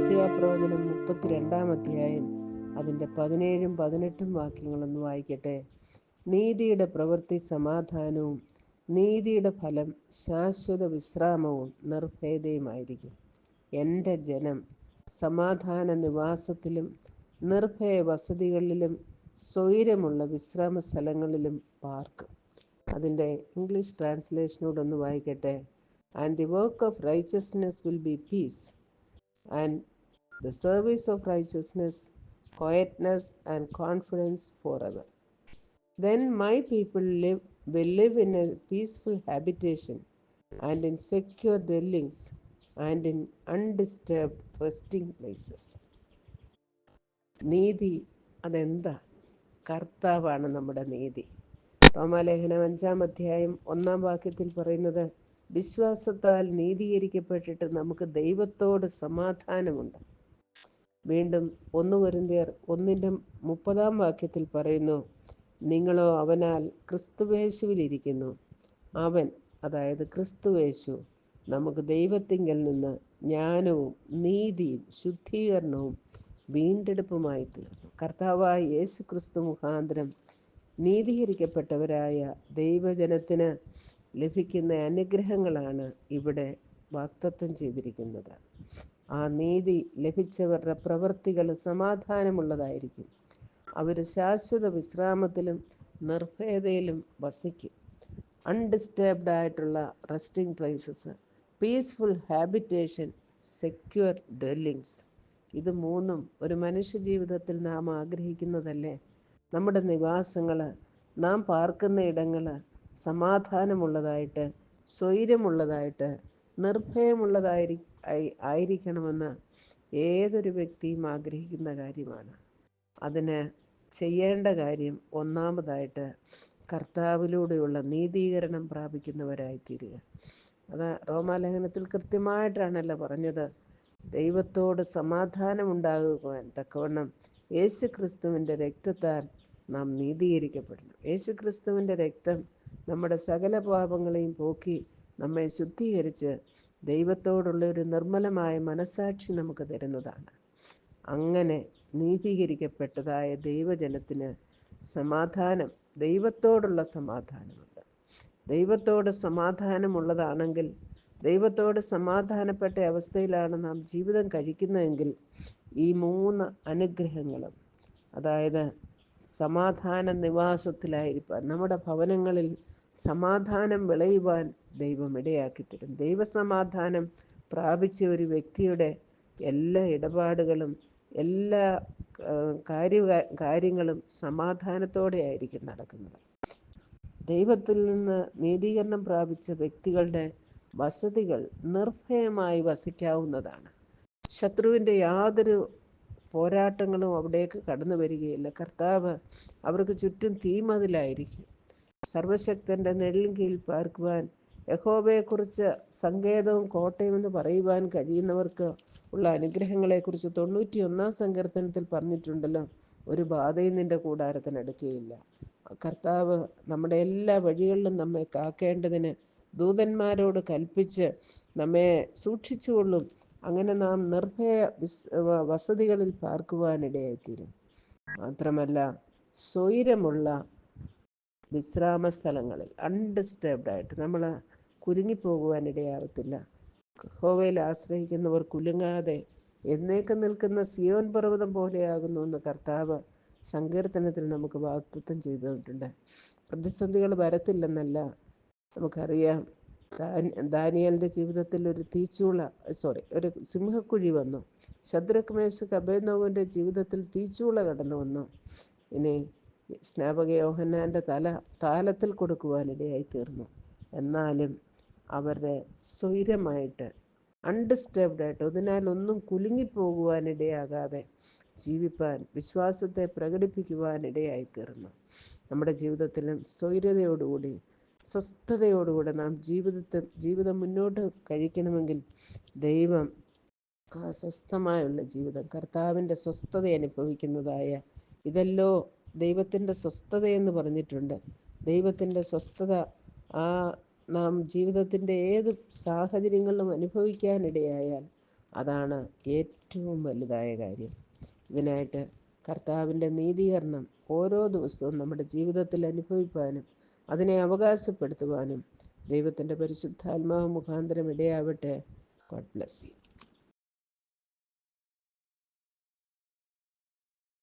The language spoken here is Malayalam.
യശയാ പ്രവചനം മുപ്പത്തിരണ്ടാം അധ്യായം അതിന്റെ പതിനേഴും പതിനെട്ടും വാക്യങ്ങളൊന്ന് വായിക്കട്ടെ. നീതിയുടെ പ്രവൃത്തി സമാധാനവും നീതിയുടെ ഫലം ശാശ്വത വിശ്രാമവും നിർഭേദയുമായിരിക്കും. എന്റെ ജനം സമാധാന നിവാസത്തിലും നിർഭയ വസതികളിലും സ്വൈരമുള്ള വിശ്രാമ സ്ഥലങ്ങളിലും പാർക്കും. അതിന്റെ ഇംഗ്ലീഷ് ട്രാൻസ്ലേഷനോടൊന്ന് വായിക്കട്ടെ. And the work of righteousness will be peace and the service of righteousness, quietness and confidence forever. Then my people live, will live in a peaceful habitation and in secure dwellings and in undisturbed resting places. നീതി അതെന്താ കർത്താവാണ് നമ്മുടെ നീതി റോമാലേഖനം അഞ്ചാം അധ്യായം ഒന്നാം വാക്യത്തിൽ പറയുന്നത് വിശ്വാസത്താൽ നീതീകരിക്കപ്പെട്ടിട്ട് നമുക്ക് ദൈവത്തോട് സമാധാനമുണ്ട്. വീണ്ടും ഒന്ന് വരുന്തിയർ ഒന്നിന്റെ മുപ്പതാം വാക്യത്തിൽ പറയുന്നു നിങ്ങളോ അവനാൽ ക്രിസ്തുവേശുവിലിരിക്കുന്നു അവൻ അതായത് ക്രിസ്തുവേശു നമുക്ക് ദൈവത്തിങ്കൽ നിന്ന് ജ്ഞാനവും നീതിയും ശുദ്ധീകരണവും വീണ്ടെടുപ്പുമായി തീർന്നു കർത്താവായ യേശു ക്രിസ്തു മുഖാന്തരം നീതീകരിക്കപ്പെട്ടവരായ ദൈവജനത്തിന് ലഭിക്കുന്ന അനുഗ്രഹങ്ങളാണ് ഇവിടെ വാക്തത്വം ചെയ്തിരിക്കുന്നത്. ആ നീതി ലഭിച്ചവരുടെ പ്രവൃത്തികൾ സമാധാനമുള്ളതായിരിക്കും. അവർ ശാശ്വത വിശ്രാമത്തിലും നിർഭയതയിലും വസിക്കും. അൺഡിസ്റ്റേബ്ഡ് ആയിട്ടുള്ള resting places peaceful habitation secure dwellings ഇത് മൂന്നും ഒരു മനുഷ്യ ജീവിതത്തിൽ നാം ആഗ്രഹിക്കുന്നതല്ലേ? നമ്മുടെ നിവാസങ്ങൾ നാം പാർക്കുന്ന ഇടങ്ങൾ സമാധാനമുള്ളതായിട്ട് സ്വൈര്യമുള്ളതായിട്ട് നിർഭയമുള്ളതായി ആയിരിക്കണമെന്ന് ഏതൊരു വ്യക്തിയും ആഗ്രഹിക്കുന്ന കാര്യമാണ്. അതിന് ചെയ്യേണ്ട കാര്യം ഒന്നാമതായിട്ട് കർത്താവിലൂടെയുള്ള നീതീകരണം പ്രാപിക്കുന്നവരായിത്തീരുക. അത് റോമാലേഖനത്തിൽ കൃത്യമായിട്ടാണല്ലോ പറഞ്ഞത്. ദൈവത്തോട് സമാധാനമുണ്ടാകുവാൻ തക്കവണ്ണം യേശു ക്രിസ്തുവിന്റെ രക്തത്താൽ നാം നീതീകരിക്കപ്പെടുന്നു. യേശു ക്രിസ്തുവിന്റെ രക്തം നമ്മുടെ സകല പാപങ്ങളെയും പോക്കി നമ്മെ ശുദ്ധീകരിച്ച് ദൈവത്തോടുള്ള ഒരു നിർമ്മലമായ മനസാക്ഷി നമുക്ക് തരുന്നതാണ്. അങ്ങനെ നീതീകരിക്കപ്പെട്ടതായ ദൈവജനത്തിന് സമാധാനം ദൈവത്തോടുള്ള സമാധാനമുണ്ട്. ദൈവത്തോട് സമാധാനമുള്ളതാണെങ്കിൽ ദൈവത്തോട് സമാധാനപ്പെട്ട അവസ്ഥയിലാണ് നാം ജീവിതം കഴിക്കുന്നതെങ്കിൽ ഈ മൂന്ന് അനുഗ്രഹങ്ങളും അതായത് സമാധാന നിവാസത്തിലായിരിക്കാൻ നമ്മുടെ ഭവനങ്ങളിൽ സമാധാനം വിളയുവാൻ ദൈവം ഇടയാക്കി തരും ദൈവസമാധാനം പ്രാപിച്ച ഒരു വ്യക്തിയുടെ എല്ലാ ഇടപാടുകളും എല്ലാ കാര്യ കാര്യങ്ങളും സമാധാനത്തോടെ ആയിരിക്കും നടക്കുന്നത്. ദൈവത്തിൽ നിന്ന് നീതീകരണം പ്രാപിച്ച വ്യക്തികളുടെ വസതികൾ നിർഭയമായി വസിക്കാവുന്നതാണ്. ശത്രുവിന്റെ യാതൊരു പോരാട്ടങ്ങളും അവിടേക്ക് കടന്നു വരികയില്ല. കർത്താവ് അവർക്ക് ചുറ്റും തീമതിലായിരിക്കും. സർവശക്തന്റെ നെല്ലും കീഴിൽ പാർക്കുവാൻ യഹോബയെക്കുറിച്ച് സങ്കേതവും കോട്ടയും എന്ന് പറയുവാൻ കഴിയുന്നവർക്ക് ഉള്ള അനുഗ്രഹങ്ങളെക്കുറിച്ച് തൊണ്ണൂറ്റി ഒന്നാം സങ്കീർത്തനത്തിൽ പറഞ്ഞിട്ടുണ്ടല്ലോ. ഒരു ബാധയും നിന്റെ കൂടാരത്തിനടുക്കുകയില്ല കർത്താവ് നമ്മുടെ എല്ലാ വഴികളിലും നമ്മെ കാക്കേണ്ടതിന് ദൂതന്മാരോട് കൽപ്പിച്ച് നമ്മെ സൂക്ഷിച്ചുകൊള്ളും. അങ്ങനെ നാം നിർഭയ വിസ് വസതികളിൽ പാർക്കുവാനിടയായിത്തീരും. മാത്രമല്ല സ്വൈരമുള്ള വിശ്രാമ സ്ഥലങ്ങളിൽ അൺഡിസ്റ്റർബ്ഡ് ആയിട്ട് നമ്മൾ കുരുങ്ങിപ്പോകുവാനിടയാവത്തില്ല ഹോവയിൽ ആശ്രയിക്കുന്നവർ കുലുങ്ങാതെ എന്നേക്കും നിൽക്കുന്ന സിയോൻ പർവതം പോലെയാകുന്നു എന്ന് കർത്താവ് സങ്കീർത്തനത്തിൽ നമുക്ക് വാക്തത്വം ചെയ്തിട്ടുണ്ട്. പ്രതിസന്ധികൾ വരത്തില്ലെന്നല്ല നമുക്കറിയാം. ദാനിയലിന്റെ ജീവിതത്തിൽ ഒരു തീച്ചൂള സോറി ഒരു സിംഹക്കുഴി വന്നു. ശത്രുഘ് കബേനോവിന്റെ ജീവിതത്തിൽ തീച്ചൂള കടന്നു വന്നു ഇനി സ്നാപക യോഹന്നാന്റെ തല താലത്തിൽ കൊടുക്കുവാനിടയായി തീർന്നു എന്നാലും അവരുടെ സ്വൈരമായിട്ട് അൺഡിസ്റ്റർബ്ഡ് ആയിട്ട് അതിനാൽ ഒന്നും കുലുങ്ങിപ്പോകുവാനിടയാകാതെ ജീവിപ്പാൻ വിശ്വാസത്തെ പ്രകടിപ്പിക്കുവാനിടയായി തീർന്നു നമ്മുടെ ജീവിതത്തിലും സ്വൈര്യതയോടുകൂടി സ്വസ്ഥതയോടുകൂടെ നാം ജീവിതത്തെ ജീവിതം മുന്നോട്ട് കഴിക്കണമെങ്കിൽ ദൈവം ആ സ്വസ്ഥമായുള്ള ജീവിതം കർത്താവിന്റെ സ്വസ്ഥത അനുഭവിക്കുന്നതായ ഇതല്ലോ ദൈവത്തിന്റെ സ്വസ്ഥത എന്ന് പറഞ്ഞിട്ടുണ്ട്. ദൈവത്തിന്റെ സ്വസ്ഥത ആ നാം ജീവിതത്തിന്റെ ഏത് സാഹചര്യങ്ങളിലും അനുഭവിക്കാനിടയായാൽ അതാണ് ഏറ്റവും വലുതായ കാര്യം. ഇതിനായിട്ട് കർത്താവിന്റെ നീതീകരണം ഓരോ ദിവസവും നമ്മുടെ ജീവിതത്തിൽ അനുഭവിപ്പാനും അതിനെ അവകാശപ്പെടുത്തുവാനും ദൈവത്തിന്റെ പരിശുദ്ധാത്മാവ് മുഖാന്തരം ഇടയാവട്ടെ. God bless you